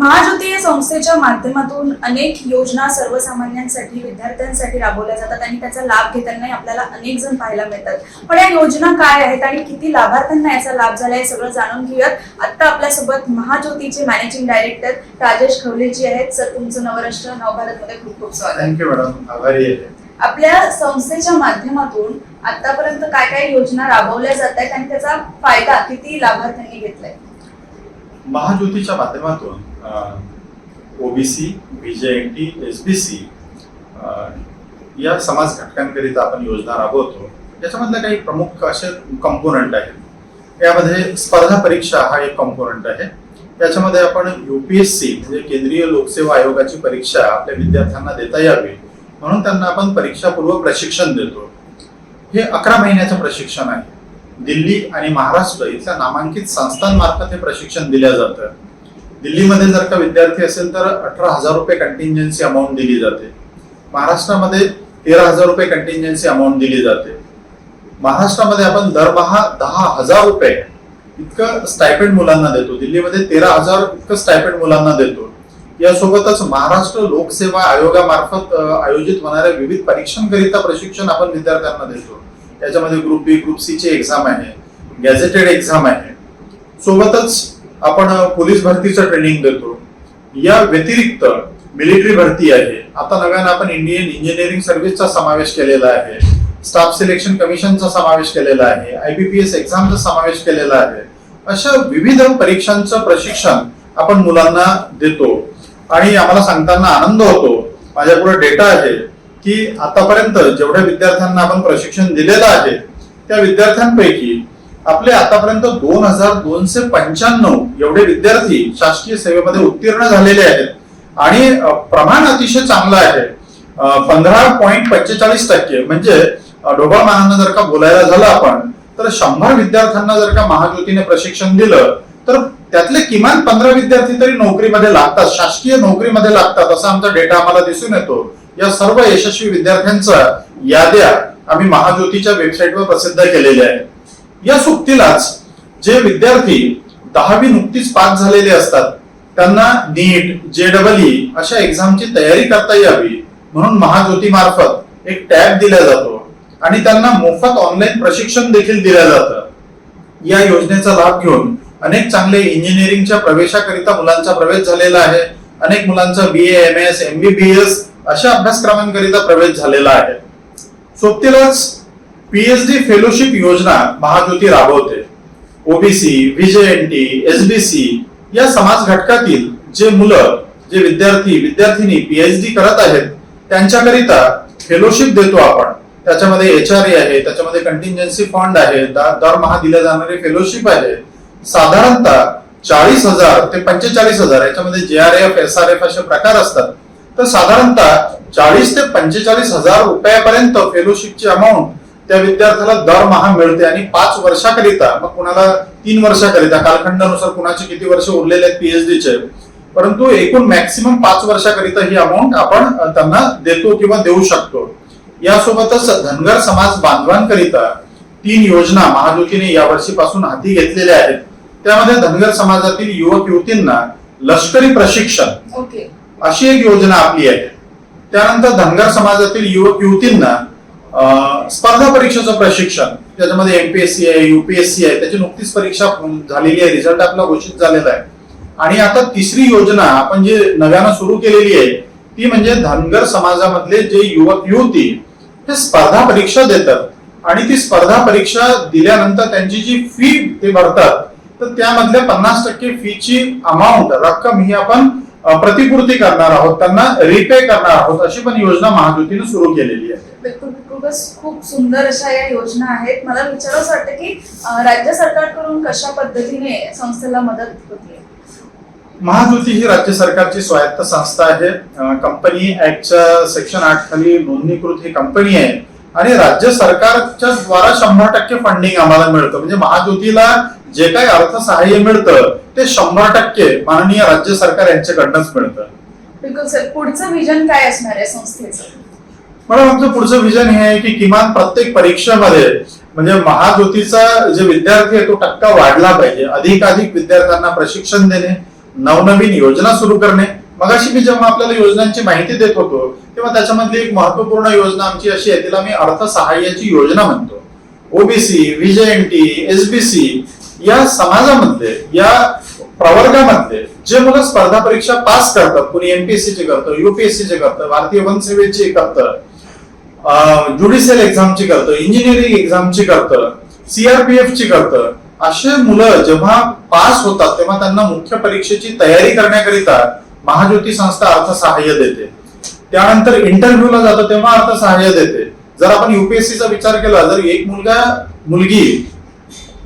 महाज्योती या संस्थेच्या माध्यमातून अनेक योजना सर्वसामान्यांसाठी विद्यार्थ्यांसाठी राबवल्या जातात आणि त्याचा लाभ घेताना आपल्याला अनेक जण पाहायला मिळतात. पण या योजना काय आहेत आणि किती लाभार्थ्यांना याचा लाभ झाला हे सगळं जाणून घेऊयात. आता आपल्यासोबत महाज्योतीचे मॅनेजिंग डायरेक्टर राजेश खवलेजी आहेत. सर तुमचं नवराष्ट्र नवभारत मध्ये खूप खूप स्वागत. थँक्यू मॅडम आभारी आहे. आपल्या संस्थेच्या माध्यमातून आतापर्यंत काय काय योजना राबवल्या जात आहेत आणि त्याचा फायदा किती लाभार्थ्यांनी घेतलाय? महाज्योतीच्या माध्यमातून OBC T S B C या समाज घटकांकरिता आपण योजना राबवतो. याच्यामधले काही प्रमुख असे कंपोनंट आहेत. यामध्ये स्पर्धा परीक्षा हा एक कंपोनंट आहे. त्याच्यामध्ये आपण युपीएससी म्हणजे केंद्रीय लोकसेवा आयोगाची परीक्षा आपल्या विद्यार्थ्यांना देता यावी. म्हणून त्यांना आपण परीक्षापूर्व प्रशिक्षण देतो. हे अकरा महिन्याचं प्रशिक्षण आहे. दिल्ली आणि महाराष्ट्र इथल्या नामांकित संस्थांमार्फत हे प्रशिक्षण दिलं जातं. दिल्लीमध्ये जर का विद्यार्थी असेल तर अठरा हजार रुपये कंटिंजन्सी अमाऊंट दिली जाते. महाराष्ट्रामध्ये तेरा हजार रुपये कंटिंजन्सी अमाऊंट दिली जाते. महाराष्ट्रामध्ये आपण दरमहा दहा हजार रुपये इतकं स्टायपेंड मुलांना देतो. दिल्लीमध्ये तेरा हजार इतकं स्टायपेंड मुलांना देतो. यासोबतच महाराष्ट्र लोकसेवा आयोगामार्फत आयोजित होणाऱ्या विविध परीक्षांकरिता प्रशिक्षण आपण विद्यार्थ्यांना देतो. याच्यामध्ये ग्रुप बी ग्रुप सी ची एक्झाम आहे. गॅझेटेड एक्झाम आहे. सोबतच आपण पोलीस भरतीचं ट्रेनिंग देतो. या व्यतिरिक्त मिलिटरी भरती आहे. आता नव्यानं आपण इंडियन इंजिनिअरिंग सर्व्हिसचा समावेश केलेला आहे. स्टाफ सिलेक्शन कमिशनचा समावेश केलेला आहे. आयबीपीएस एक्झामचा समावेश केलेला आहे. अशा विविध परीक्षांचं प्रशिक्षण आपण मुलांना देतो. आणि आम्हाला सांगताना आनंद होतो. माझ्यापुढे डेटा आहे की आतापर्यंत जेवढ्या विद्यार्थ्यांना आपण प्रशिक्षण दिलेलं आहे त्या विद्यार्थ्यांपैकी आपले आतापर्यंत दोन हजार दोनशे पंच्याण्णव एवढे विद्यार्थी शासकीय सेवेमध्ये उत्तीर्ण झालेले आहेत. आणि प्रमाण अतिशय चांगलं आहे. पंधरा पॉईंट पंचेचाळीस टक्के म्हणजे डोबा ढोबळ मानानं जर का बोलायला झालं आपण तर शंभर विद्यार्थ्यांना जर का महाज्योतीने प्रशिक्षण दिलं तर त्यातले किमान पंधरा विद्यार्थी तरी नोकरीमध्ये लागतात शासकीय नोकरीमध्ये लागतात असा आमचा डेटा आम्हाला दिसून येतो. या सर्व यशस्वी विद्यार्थ्यांच्या याद्या आम्ही महाज्योतीच्या वेबसाईटवर प्रसिद्ध केलेल्या आहेत या सुट्टीलाच जे विद्यार्थी दहावी नुकतीच पास झालेले असतात त्यांना नीट जे डबल ई अशा एक्झामची तयारी करता यावी म्हणून महाज्योती मार्फत एक टॅब दिला जातो आणि त्यांना मोफत ऑनलाईन प्रशिक्षण देखील दिलं जातं. या योजनेचा लाभ घेऊन अनेक चांगले इंजिनिअरिंगच्या प्रवेशाकरिता मुलांचा प्रवेश झालेला आहे. अनेक मुलांचा B M S M B B S अशा अभ्यासक्रमांकरिता प्रवेश झालेला आहे. सोबतीलाच पीएचडी फेलोशिप योजना महाज्योती राबवते. ओबीसी व्हीजेएनटी एसबीसी या समाज घटकातील जे मुलं जे विद्यार्थी विद्यार्थिनी पीएचडी करत आहेत त्यांच्याकरिता फेलोशिप देतो आपण. त्याच्यामध्ये एच आर ए आहे त्याच्यामध्ये कंटिंजन्सी फंड आहे दरमहा दिल्या जाणारे फेलोशिप आहे. साधारणतः चाळीस हजार ते पंचेचाळीस हजार याच्यामध्ये J R F S R F असे प्रकार असतात. तर साधारणतः चाळीस ते पंचेचाळीस हजार रुपयापर्यंत फेलोशिपची अमाऊंट त्या विद्यार्थ्याला दरमहा मिळते आणि पाच वर्षाकरिता मग कुणाला तीन वर्षाकरिता कालखंडानुसार कुणाचे किती वर्ष उरलेले आहेत पीएचडीचे परंतु एकूण मॅक्सिमम पाच वर्षाकरिता ही अमाऊंट आपण त्यांना देतो किंवा देऊ शकतो. यासोबतच धनगर समाज बांधवांकरिता तीन योजना महाज्योतीने यावर्षीपासून हाती घेतलेल्या आहेत. त्यामध्ये धनगर समाजातील युवक युवतींना लष्करी प्रशिक्षण अशी एक योजना आपली आहे. त्यानंतर धनगर समाजातील युवक युवतींना स्पर्धा परीक्षेचं प्रशिक्षण त्याच्यामध्ये एमपीएससी आहे युपीएससी आहे त्याची नुकतीच परीक्षा झालेली आहे रिझल्ट आपला घोषित झालेला आहे. आणि आता तिसरी योजना आपण जी नव्यानं सुरू केलेली आहे ती म्हणजे धनगर समाजामधले जे युवक युवती हे स्पर्धा परीक्षा देतात. आणि ती स्पर्धा परीक्षा दिल्यानंतर त्यांची जी फी ते भरतात तर त्यामधल्या पन्नास टक्के फीची अमाऊंट रक्कम ही आपण प्रतिपूर्ती करणार आहोत त्यांना रिपे करणार आहोत अशी पण योजना महाज्योतीने सुरू केलेली आहे. बिलकुल खूपच खूप सुंदर अशा या योजना आहेत. मला विचारावंच वाटतं की राज्य सरकारकडून कशा पद्धतीने संस्थेला मदत होते? महाज्योती ही राज्य सरकारची स्वायत्त संस्था आहे. कंपनी ऍक्टच्या सेक्शन आठ खाली नोंदणीकृत ही कंपनी आहे. आणि राज्य सरकारच्या द्वारा शंभर टक्के फंडिंग आम्हाला मिळतं. म्हणजे महाज्योतीला जे काही अर्थसहाय्य मिळतं ते शंभर टक्के माननीय राज्य सरकार यांच्याकडनंच मिळतं. बिलकुल सर. पुढचं विजन काय असणार आहे संस्थेचं? मला आमचं पुढचं विजन हे आहे की किमान प्रत्येक परीक्षेमध्ये म्हणजे महाज्योतीचा जे विद्यार्थी आहे तो टक्का वाढला पाहिजे. अधिकाधिक विद्यार्थ्यांना प्रशिक्षण देणे नवनवीन योजना सुरू करणे. मगाशी मी जेव्हा आपल्याला योजनांची माहिती देत होतो तेव्हा त्याच्यामधली एक महत्त्वपूर्ण योजना आमची अशी आहे तिला मी अर्थसहाय्याची योजना म्हणतो. ओबीसी व्हीजेएनटी एसबीसी या समाजामधले या प्रवर्गामधले जे मुलं स्पर्धा परीक्षा पास करतात कुणी एमपीएससी चे करतं युपीएससीचे करतं भारतीय वनसेवेचे करतं ज्युडिशियल एक्झामची करतं इंजिनिअरिंग एक्झामची करतं सीआरपीएफ ची करतं. असे मुलं जेव्हा पास होतात तेव्हा त्यांना मुख्य परीक्षेची तयारी करण्याकरिता महाज्योती संस्था अर्थसहाय्य देते. त्यानंतर इंटरव्ह्यूला जातो तेव्हा अर्थसहाय्य देते. जर आपण युपीएससीचा विचार केला जर एक मुलगा मुलगी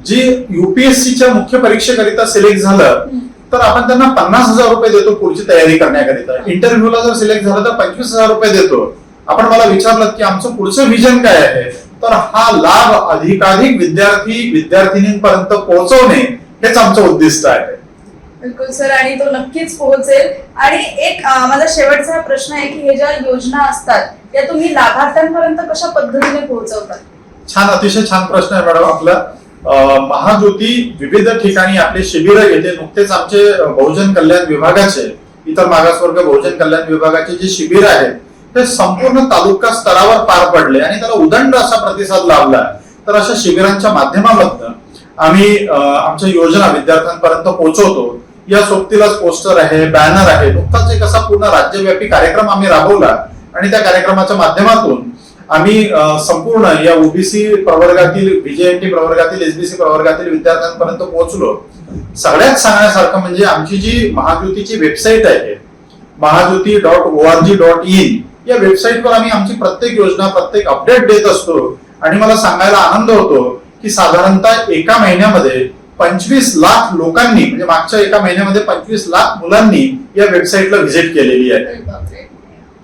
जी युपीएससीच्या मुख्य परीक्षेकरिता सिलेक्ट झालं तर आपण त्यांना पन्नास हजार रुपये देतो पुढची तयारी करण्याकरिता. इंटरव्ह्यूला जर सिलेक्ट झालं तर पंचवीस हजार रुपये देतो. आपण मला विचारलं की आमचं पुढचं व्हिजन काय आहे? तर हा लाभ अधिकाधिक विद्यार्थी विद्यार्थिनींपर्यंत पोहोचवणे हेच आमचं उद्दिष्ट आहे. बिलकुल सर. आणि तो नक्कीच पोहोचेल. आणि एक माझा शेवटचा प्रश्न आहे की हे ज्या योजना असतात त्या तुम्ही लाभार्थ्यांपर्यंत कशा पद्धतीने पोहोचवतात छान अतिशय छान प्रश्न आहे मॅडम. आपला महाज्योती विविध ठिकाणी आपले शिबिर घेते नुकतेच आमचे बहुजन कल्याण विभागाचे इतर मागासवर्ग बहुजन कल्याण विभागाचे जे शिबिर आहेत ते संपूर्ण तालुका स्तरावर पार पडले आणि त्याला उदंड असा प्रतिसाद लाभला. तर अशा शिबिरांच्या माध्यमामधनं आम्ही आमच्या योजना विद्यार्थ्यांपर्यंत पोहोचवतो. या सोबतीलाच पोस्टर आहे बॅनर आहे. नुकताच एक असा पूर्ण राज्यव्यापी कार्यक्रम आम्ही राबवला आणि त्या कार्यक्रमाच्या माध्यमातून आम्ही संपूर्ण या ओबीसी प्रवर्गातील बीजेएनटी प्रवर्गातील एसबीसी प्रवर्गातील विद्यार्थ्यांपर्यंत पोहोचलो. सगळ्यात सांगण्यासारखं म्हणजे आमची जी महाज्योतीची वेबसाईट आहे Mahajyoti dot O R G dot in या वेबसाईटवर आम्ही आमची प्रत्येक योजना प्रत्येक अपडेट देत असतो. आणि मला सांगायला आनंद होतो की साधारणतः एका महिन्यामध्ये पंचवीस लाख लोकांनी म्हणजे मागच्या एका महिन्यामध्ये पंचवीस लाख मुलांनी या वेबसाईटला व्हिजिट केलेली आहे.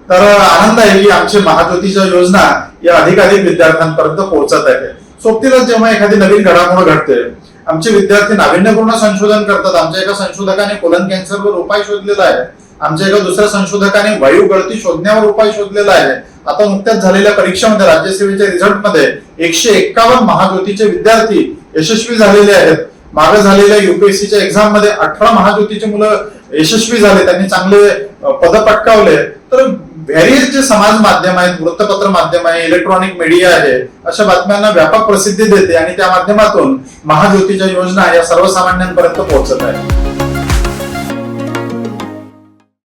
तर आनंद आहे की आमची महाज्योतीच्या योजना या अधिकाधिक विद्यार्थ्यांपर्यंत पोहोचत आहे. सोबतीलाच जेव्हा एखादी नवीन घडामोड घडते आमचे विद्यार्थी नाविन्यपूर्ण संशोधन करतात. आमच्या एका संशोधकाने कोलन कॅन्सरवर उपाय शोधलेला आहे. आमच्या एका दुसऱ्या संशोधकाने वायू गळती शोधण्यावर उपाय शोधलेला आहे. आता नुकत्याच झालेल्या परीक्षेमध्ये राज्यसेवेच्या रिझल्टमध्ये एकशे एक्कावन्न महाज्योतीचे विद्यार्थी यशस्वी झालेले आहेत. मागे झालेल्या युपीएससीच्या एक्झाममध्ये अठरा महाज्योतीचे मुलं यशस्वी झाले. त्यांनी चांगले पद पटकावले. तर व्हॅरियस जे समाज माध्यम आहेत वृत्तपत्र माध्यम आहे इलेक्ट्रॉनिक मीडिया आहे अशा बातम्यांना व्यापक प्रसिद्धी देते आणि त्या माध्यमातून महाज्योतीच्या योजना या सर्वसामान्यांपर्यंत पोहोचत आहेत.